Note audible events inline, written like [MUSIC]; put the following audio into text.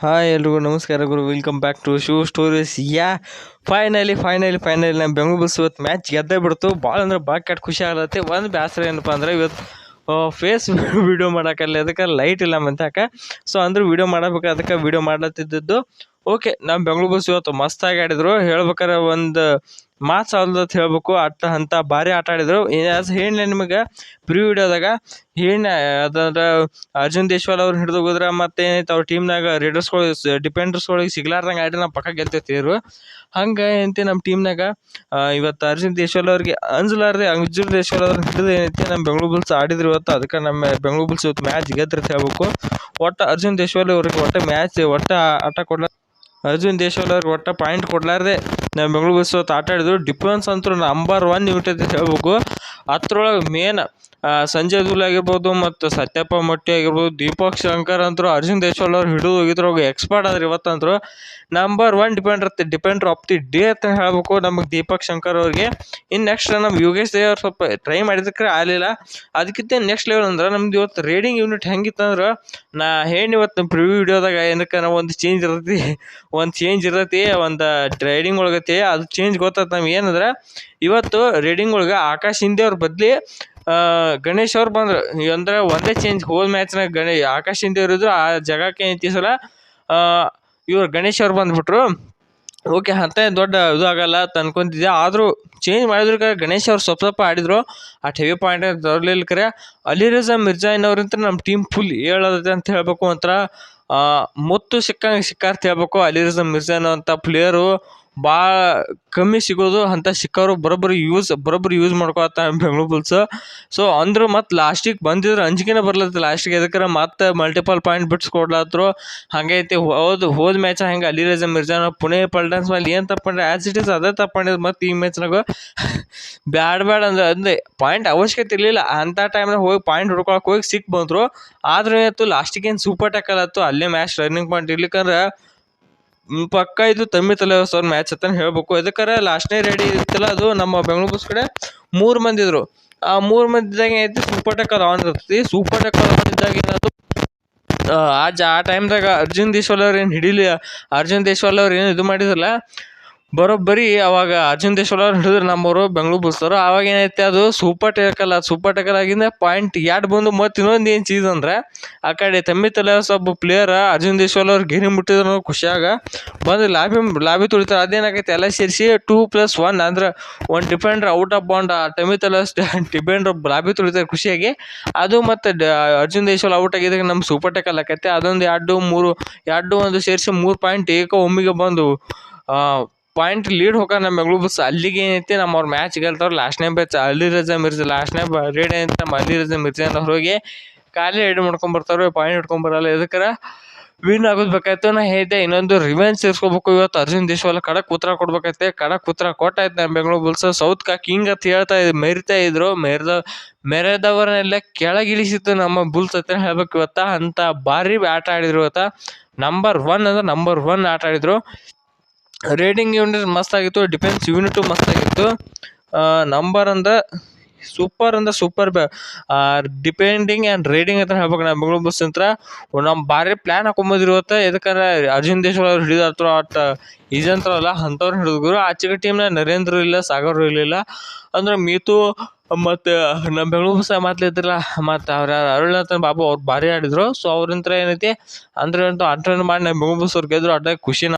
Hi ಎಲ್ರಿಗೂ ನಮಸ್ಕಾರ ಗುರು. Welcome back to shoe stories yeah finally finally finally ನಮ್ಮ Bengaluru bus ಇವತ್ತು ಮ್ಯಾಚ್ ಗೆದ್ದೇ ಬಿಡ್ತು. ಭಾಳ ಅಂದ್ರೆ ಭಾಳ ಕೆಟ್ಟ ಖುಷಿ ಆಗತ್ತೆ. ಒಂದು ಬೇಸರ ಏನಪ್ಪ ಅಂದ್ರೆ ಇವತ್ತು ಫೇಸ್ ವಿಡಿಯೋ [LAUGHS] ಮಾಡೋಕ್ಕಲ್ಲ ಅದಕ್ಕೆ ಲೈಟ್ ಇಲ್ಲ ಮಂತಾಕ ಸೊ ಅಂದ್ರೆ ವೀಡಿಯೋ ಮಾಡಬೇಕು ಅದಕ್ಕೆ ವಿಡಿಯೋ ಮಾಡ್ಲತ್ತಿದ್ದದ್ದು ಓಕೆ ನಮ್ಮ ಬೆಂಗಳೂರು ಬಸ್ ಇವತ್ತು ಮಸ್ತಾಗಿ ಆಡಿದ್ರು. ಹೇಳ್ಬೇಕಾರೆ ಒಂದು ಮಾತು ಸಾಲದತ್ ಹೇಳ್ಬೇಕು. ಅಟ್ಟ ಅಂತ ಭಾರಿ ಆಟ ಆಡಿದ್ರು. ಹೇಳಿ ನಿಮಗೆ? ಪ್ರೀ ವಿಡಿಯೋದಾಗ ಹೇಳಿನ ಅದಂದ್ರೆ ಅರ್ಜುನ್ ದೇಶ್ವಾಲ್ ಅವ್ರು ಹಿಡಿದು ಹೋದ್ರೆ ಮತ್ತೆ ಏನೈತೆ ಅವ್ರ ಟೀಮ್ನಾಗ ರೇಡರ್ಸ್ಗಳು ಡಿಪೆಂಡರ್ಸ್ಗಳಿಗೆ ಸಿಗ್ಲಾರ್ದಂಗೆ ಆಡಿ ನಮ್ಮ ಪಕ್ಕ ಗೆಲ್ತಿರ್ತಿದ್ರು ಹಂಗೆ ಏನೈತಿ ನಮ್ಮ ಟೀಮ್ನಾಗ ಇವತ್ತು ಅರ್ಜುನ್ ದೇಶ್ವಾಲ್ ಅವ್ರಿಗೆ ಅಂಜಲಾರ್ದೆ ಅರ್ಜುನ್ ದೇಶ್ವಾಲ್ ಅವ್ರನ್ನ ಹಿಡಿದು ಏನೈತಿ ನಮ್ಮ ಬೆಂಗಳೂರು ಬುಲ್ಸ್ ಆಡಿದ್ರು ಇವತ್ತು. ಅದಕ್ಕೆ ನಮ್ಮ ಬೆಂಗಳೂರು ಬುಲ್ಸ್ ಇವತ್ತು ಮ್ಯಾಚ್ ಗೆದ್ದಿರ್ತ ಹೇಳ್ಬೇಕು. ಒಟ್ಟು ಅರ್ಜುನ್ ದೇಶ್ವಾಲ್ ಅವ್ರಿಗೆ ಒಟ್ಟು ಮ್ಯಾಚ್ ಒಟ್ಟು ಆಟ ಕೊಡ್ಲ ಅರ್ಜುನ್ ದೇಶ್ವಾಲ್ ಅವ್ರಿಗೆ ಒಟ್ಟು ಪಾಯಿಂಟ್ ಕೊಡಲಾರ್ದೆ. ನಮ್ಮ ಬೆಂಗಳೂರು ಆಟ ಆಡಿದ್ರು. ಡಿಫೆನ್ಸ್ ಅಂತೂ ನಂಬರ್ ಒನ್ ಯೂನಿಟ್ ಹೇಳ್ಬೇಕು. ಅದ್ರೊಳಗೆ ಮೇನ್ ಸಂಜಯ್ ದುಲ್ ಆಗಿರ್ಬೋದು ಮತ್ತು ಸತ್ಯಪ್ಪ ಮೊಟ್ಟಿ ಆಗಿರ್ಬೋದು, ದೀಪಕ್ ಶಂಕರ್ ಅಂತರು ಅರ್ಜುನ್ ದೇಶ್ವಾಲ್ ಅವ್ರು ಹಿಡಿದು ಹೋಗಿದ್ರೊಳಗೆ ಎಕ್ಸ್ಪರ್ಟ್ ಆದ್ರೆ ಇವತ್ತಂತರು number one defender defender of the day ಅಂತ ಹೇಳ್ಬೇಕು ನಮಗೆ ದೀಪಕ್ ಶಂಕರ್ ಅವ್ರಿಗೆ. ಇನ್ನು ನೆಕ್ಸ್ಟ್ ನಮ್ಮ ಯೋಗೇಶ್ ದೇವ್ ಅವ್ರು ಸ್ವಲ್ಪ ಟ್ರೈ ಮಾಡಿದಕ್ಕೆ ಆಗಲಿಲ್ಲ. ಅದಕ್ಕಿಂತ ನೆಕ್ಸ್ಟ್ ಲೆವೆಲ್ ಅಂದ್ರೆ ನಮ್ದು ಇವತ್ತು ರೇಡಿಂಗ್ ಯೂನಿಟ್ ಹೆಂಗಿತ್ತಂದ್ರೆ ನಾ ಹೇಳಿ ಇವತ್ತು ಪ್ರಿವ್ಯೂ ವಿಡಿಯೋದಾಗ ಏನಕ್ಕೆ ನಾವು ಒಂದು ಚೇಂಜ್ ಇರ್ತೈತಿ, ಒಂದು ಚೇಂಜ್ ಇರ್ತೈತಿ, ಒಂದು ರೈಡಿಂಗ್ ಒಳಗತಿ, ಅದು ಚೇಂಜ್ ಗೊತ್ತಾಯ್ತು ನಮ್ಗೆ ಏನಂದ್ರೆ, ಇವತ್ತು ರೀಡಿಂಗ್ ಒಳಗೆ ಆಕಾಶ್ ಹಿಂದೆ ಅವ್ರ ಬದಲಿ ಗಣೇಶ್ ಅವ್ರು ಬಂದ್ರು. ಅಂದ್ರೆ ಒಂದೇ ಚೇಂಜ್ ಹೋದ ಮ್ಯಾಚ್ನಾಗ ಗಣೇ, ಆಕಾಶ್ ಹಿಂದೆ ಇರೋದು ಆ ಜಾಗಕ್ಕೆ ಈ ಸಲ ಇವ್ರು ಗಣೇಶ್ ಅವ್ರು ಬಂದುಬಿಟ್ರು. ಓಕೆ ಅಂತ ದೊಡ್ಡ ಇದು ಆಗಲ್ಲ ಅಂತ ಅನ್ಕೊಂತಿದ್ದೆ. ಆದರೂ ಚೇಂಜ್ ಮಾಡಿದ್ರು ಕರೆ ಗಣೇಶ್ ಅವ್ರು ಸ್ವಲ್ಪ ಸ್ವಲ್ಪ ಆಡಿದ್ರು. ಆ ಟೆವಿ ಪಾಯಿಂಟ್ ತರಲಿಲ್ಲ ಕರೆ. ಅಲಿ ಮಿರ್ಜಾ ಮಿರ್ಜಾಯಿನವ್ರಂತ ನಮ್ಮ ಟೀಮ್ ಫುಲ್ ಹೇಳೋದೈತೆ ಅಂತ ಹೇಳಬೇಕು ಅಂತ ಮುತ್ತು ಸಿಕ್ಕಂಗೆ ಸಿಕ್ಕಾರ್ತ ಹೇಳ್ಬೇಕು ಅಲಿ ಮಿರ್ಜಾ ಮಿರ್ಜಾನ್ ಅಂತ ಪ್ಲೇಯರು ಭಾಳ ಕಮ್ಮಿ ಸಿಗೋದು ಅಂಥ ಸಿಕ್ಕವರು ಬರೋಬ್ಬರಿ ಯೂಸ್ ಬರೋಬ್ಬರಿ ಯೂಸ್ ಮಾಡ್ಕೊತ ಬೆಂಗ್ಳೂರು ಬುಲ್ಸ್ ಸೊ ಅಂದ್ರೆ ಮತ್ತು ಲಾಸ್ಟಿಗೆ ಬಂದಿದ್ರೆ ಅಂಜಿಕೆನೇ ಬರ್ಲತ್ತ ಲಾಸ್ಟಿಗೆ ಎದಕ್ಕಾರ ಮತ್ತೆ ಮಲ್ಟಿಪಲ್ ಪಾಯಿಂಟ್ ಬಿಟ್ಸ್ ಕೊಡ್ಲಾತ್ರು. ಹಾಗೆ ಐತಿ ಹೋದ ಹೋದ ಮ್ಯಾಚ್ ಹಂಗೆ ಅಲಿ ರಜಾ ಮಿರ್ಜಾನ, ಪುಣೆ ಪಲ್ಟನ್ಸ್ ಮೇಲೆ ಏನು ತಪ್ಪಂಡ್ರೆ ಆ್ಯಸ್ ಇಟ್ ಇಸ್ ಅದೇ ತಪ್ಪಂಡಿದ್ದು ಮತ್ತು ಈ ಮ್ಯಾಚ್ನಾಗ [LAUGHS] ಬ್ಯಾಡ್ ಬ್ಯಾಡ್ ಅಂದ್ರೆ, ಅಂದೇ ಪಾಯಿಂಟ್ ಅವಶ್ಯಕತೆ ಇರಲಿಲ್ಲ. ಅಂಥ ಟೈಮ್ನಾಗ ಹೋಗಿ ಪಾಯಿಂಟ್ ಹುಡ್ಕೊಳಕ್ಕೆ ಹೋಗಿ ಸಿಕ್ ಬಂದರು. ಆದ್ರೂ ಏನಾಯ್ತು ಲಾಸ್ಟಿಗೆ ಏನು ಸೂಪರ್ ಟ್ಯಾಕಲ್ ಆಯ್ತು, ಅಲ್ಲೇ ಮ್ಯಾಚ್ ರನ್ನಿಂಗ್ ಪಾಯಿಂಟ್ ಇರ್ಲಿಕ್ಕಂದ್ರೆ ಪಕ್ಕ ಇದು ತಮ್ಮಿ ತಲೆ ಸರ್ ಮ್ಯಾಚ್ ಅಂತ ಹೇಳ್ಬೇಕು. ಇದಕ್ಕಾರ ಲಾಸ್ಟ್ನೇ ರೆಡಿ ಇತ್ತಲ್ಲ, ಅದು ನಮ್ಮ ಬೆಂಗಳೂರು ಬಸ್ ಕಡೆ ಮೂರು ಮಂದಿ ಇದ್ರು. ಆ ಮೂರು ಮಂದಿದಾಗ ಏನೈತಿ ಸೂಪರ್ ಟೆಕ್ಕರ್ ಆನ್ ಇರ್ತೈತಿ ಸೂಪರ್ ಟೆಕ್ಕರ್ ಆನ್ ಇದ್ದಾಗ ಏನಾದ್ರು ಆ ಜ ಆ ಟೈಮ್ದಾಗ ಅರ್ಜುನ್ ದೇಶ್ವಾಲ್ ಅವ್ರು ಏನು ಹಿಡೀಲಿ, ಅರ್ಜುನ್ ದೇಶ್ವಾಲ್ ಅವ್ರು ಏನು ಇದು ಮಾಡಿದ್ರಲ್ಲ ಬರೋಬ್ಬರಿ ಅವಾಗ ಅರ್ಜುನ್ ಅವ್ರು ಹಿಡಿದ್ರು ನಮ್ಮವರು ಬೆಂಗಳೂರು ಬಸ್ಸವರು ಅವಾಗ ಏನೈತೆ ಅದು? ಸೂಪರ್ ಟೇಕಲ್ ಅದು. ಸೂಪರ್ ಟೇಕಲ್ ಆಗಿಂದ ಪಾಯಿಂಟ್ ಎರಡು ಬಂದು ಮತ್ತು ಇನ್ನೊಂದು ಏನು ಚೀಸ್ ಅಂದ್ರೆ, ಆ ಕಡೆ ತಮ್ಮಿ ತಲೆ ಒಬ್ಬ ಪ್ಲೇಯರ್ ಅರ್ಜುನ್ ದೇಶ್ವಾಲ್ ಅವ್ರು ಗೆರಿ ಮುಟ್ಟಿದ್ರು ಖುಷಿಯಾಗ ಬಂದು ಲಾಬಿ ಲಾಬಿ ತುಳಿತಾರೆ. ಅದೇನಾಗೈತೆ? ಎಲ್ಲ ಸೇರಿಸಿ ಟೂ ಪ್ಲಸ್ ಒನ್ ಅಂದ್ರೆ ಒಂದು ಡಿಫೆಂಡರ್ ಔಟ್ ಆಫ್ ಬಾಂಡ್ ಆ ತಮ್ಮಿ ತಲೆ ಡಿಫೆಂಡರ್ ಲಾಬಿ ತುಳಿತಾರೆ ಖುಷಿಯಾಗಿ. ಅದು ಮತ್ತು ಅರ್ಜುನ್ ದೇಶ್ವಾಲ್ ಔಟ್ ಆಗಿದ್ದಾಗ ನಮ್ಮ ಸೂಪರ್ ಟೇಕಲ್ ಆಕೈತೆ ಅದೊಂದು ಎರಡು ಮೂರು ಎರಡು ಒಂದು ಸೇರಿಸಿ ಮೂರು ಪಾಯಿಂಟ್ ಏಕ ಒಮ್ಮಿಗೆ ಬಂದು ಪಾಯಿಂಟ್ ಲೀಡ್ ಹೋಗ ನಮ್ಮ ಬೆಂಗ್ಳೂರು ಬಸ್ ಅಲ್ಲಿಗೆ ಏನೈತಿ, ನಮ್ಮ ಅವ್ರ ಮ್ಯಾಚ್ ಗೆಲ್ತವ್ರು ಲಾಸ್ಟ್ನೇ ಬ್ಯಾಚ್ ಅಲಿ ರಜಾ ಮಿರ್ಜಾ ಲಾಸ್ಟ್ನೇ ರೇಡ್ ಏನೈತೆ, ನಮ್ಮ ಅಲಿ ರಜಾ ಮಿರ್ಜಾ ಅಂತ ಹೋಗಿ ಖಾಲಿ ರೆಡಿ ಮಾಡ್ಕೊಂಬರ್ತಾರೆ ಪಾಯಿಂಟ್ ಹಿಡ್ಕೊಂಬರಲ್ಲ ಎದಕ್ಕರ ವಿನ್ ಆಗೋದು ಬೇಕಾಯ್ತು ನಾ ಹೇಳಿದೆ ಇನ್ನೊಂದು ರಿವೆನ್ಸ್ ಸೇರಿಸ್ಕೋಬೇಕು ಇವತ್ತು. ಅರ್ಜುನ್ ದೇಶವಾಲ ಕಡಕ್ ಉತ್ತರ ಕೊಡ್ಬೇಕೈತೆ ಕಡಕ್ ಉತ್ತರ ಕೊಟ್ಟಾಯ್ತು ನಮ್ಮ ಬೆಂಗಳೂರು ಬುಲ್ಸ್ ಸೌತ್ ಕಾಕ್ ಕಿಂಗ್ ಅಂತ ಹೇಳ್ತಾ ಇದ್ ಮೆರಿತಾ ಇದ್ರು. ಮೆರೆದ ಮೆರೆದವರನ್ನೆಲ್ಲ ಕೆಳಗಿಳಿಸಿತ್ತು ನಮ್ಮ ಬುಲ್ಸ್ ಅಂತ ಹೇಳ್ಬೇಕು ಇವತ್ತ. ಅಂತ ಭಾರಿ ಆಟ ಆಡಿದ್ರು ಇವತ್ತ. ನಂಬರ್ ಒನ್ ಅಂದ್ರೆ ನಂಬರ್ ಒನ್ ಆಟ ಆಡಿದ್ರು. ರೇಟಿಂಗ್ ಯೂನಿಟ್ ಮಸ್ತಾಗಿತ್ತು ಡಿಫೆನ್ಸ್ ಯೂನಿಟು ಮಸ್ತಾಗಿತ್ತು. ನಂಬರ್ ಅಂದ್ರೆ ಸೂಪರ್ ಅಂದ್ರೆ ಸೂಪರ್ ಬ ಡಿಪೆಂಡಿಂಗ್ ಆ್ಯಂಡ್ ರೇಟಿಂಗ್ ಅಂತ ಹೇಳ್ಬೇಕು ನಮ್ಮ ಬೆಂಗಳೂರು ಬಸ್ ಅಂತ ನಮ್ಮ ಭಾರಿ ಪ್ಲ್ಯಾನ್ ಹಾಕೊಂಬಂದಿರು ಇವತ್ತು ಎದಕ್ಕಂದ್ರೆ ಅರ್ಜುನ್ ದೇಶ್ವಾಲ್ ಅವ್ರು ಹಿಡಿದಾತ್ರ ಆಟ ಈಜಂತಾರಲ್ಲ ಅಂಥವ್ರು ಹಿಡಿದ್ರು ಆಚೆಗೆ ಟೀಮ್ನ ನರೇಂದ್ರ ಇಲ್ಲ, ಸಾಗರ್ ಇರಲಿಲ್ಲ. ಅಂದ್ರೆ ಮೀತು, ಮತ್ತು ನಮ್ಮ ಬೆಂಗಳೂರು ಬಸ್ ಮಾತ್ಲಿದ್ರಲ್ಲ ಮತ್ತು ಅವ್ರು ಅಂತ ಬಾಬು ಅವ್ರು ಭಾರಿ ಆಡಿದ್ರು. ಸೊ ಅವ್ರಂತ್ರ ಏನೈತಿ, ಅಂದ್ರೆ ಅಂತೂ ಆಟ ಮಾಡಿ ನಮ್ಮ ಬೆಂಗಳೂರು ಬಸ್ ಅವ್ರು ಗೆದ್ರು ಆಟ ಖುಷಿನ